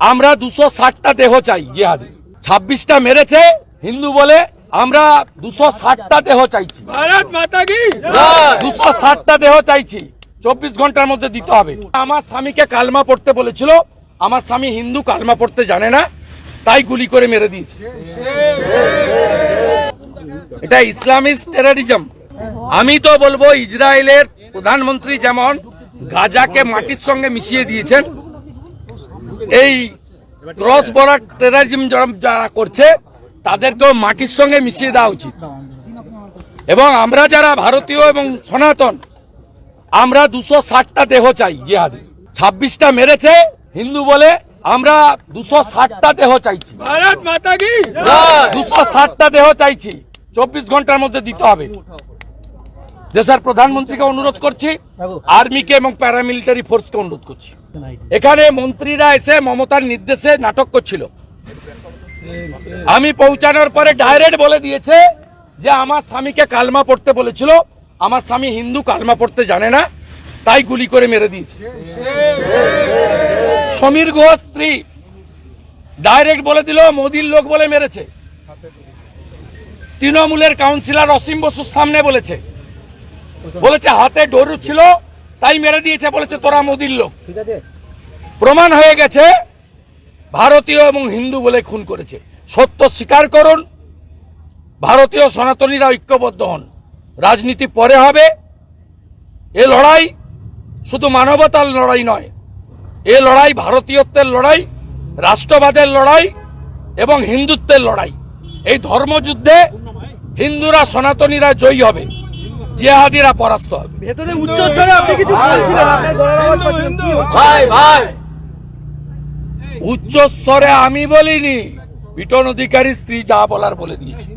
আমরা দুশো ষাটটা দেহ চাই জিহাদি। ছাব্বিশটা মেরেছে হিন্দু বলে আমরা দুশো ষাটটা দেহ চাইছি। দুশো ষাটটা দেহ চাইছি। চব্বিশ ঘণ্টার মধ্যে দিতে হবে। আমার স্বামীকে কালমা পড়তে বলেছিল আমার স্বামী হিন্দু কালমা পড়তে জানে না তাই গুলি করে মেরে দিয়েছে। এটা ইসলামিক টেরারিজম। আমি তো বলব ইসরায়েলের প্রধানমন্ত্রী যেমন গাজাকে মাটির সঙ্গে মিশিয়ে দিয়েছেন এই ক্রস বর্ডার টেরারিজম যারা করছে তাদেরকেও মাটির সঙ্গে মিশিয়ে দেওয়া উচিত। এবং আমরা যারা ভারতীয় এবং সনাতন আমরা দুশো ষাটটা দেহ চাই জিহাদে। ছাব্বিশটা মেরেছে হিন্দু বলে আমরা দুশো ষাটটা দেহ চাইছি। দুশো ষাটটা দেহ চাইছি। চব্বিশ ঘণ্টার মধ্যে দিতে হবে। দেশের প্রধানমন্ত্রীকে অনুরোধ করছি আর্মিকে এবং প্যারামিলিটারি ফোর্সকে অনুরোধ করছি। এখানে মন্ত্রীরা এসে মমতার নির্দেশে নাটক করছিল। আমি পৌঁছানোর পরে ডাইরেক্ট বলে দিয়েছে যে আমার স্বামীকে কালমা পড়তে বলেছিল। আমার স্বামী হিন্দু কালমা পড়তে জানে না। তাই গুলি করে মেরে দিয়েছে। সমীর ঘোষ স্ত্রী ডাইরেক্ট বলে দিল মোদির লোক বলে মেরেছে। তৃণমূলের কাউন্সিলর অসীম বসুর সামনে বলেছে বলেছে হাতে ডরু ছিল তাই মেরে দিয়েছে। বলেছে তোরা মোদির লোক। প্রমাণ হয়ে গেছে ভারতীয় এবং হিন্দু বলে খুন করেছে। সত্য স্বীকার করুন ভারতীয় সনাতনীরা ঐক্যবদ্ধ হন। রাজনীতি পরে হবে। এ লড়াই শুধু মানবতার লড়াই নয় এ লড়াই ভারতীয়ত্বের লড়াই রাষ্ট্রবাদের লড়াই এবং হিন্দুত্বের লড়াই। এই ধর্মযুদ্ধে হিন্দুরা সনাতনীরা জয়ী হবে। জেহাদিরা পরাস্ত হবে। ভেতরে উচ্চ স্বরে আপনি কিছু বলছিলেন আপনার গলার আওয়াজ পাচ্ছেন কি ভাই ভাই। উচ্চ স্বরে আমি বলিনি বিটন অধিকারী স্ত্রী যা বলার বলে দিয়েছে।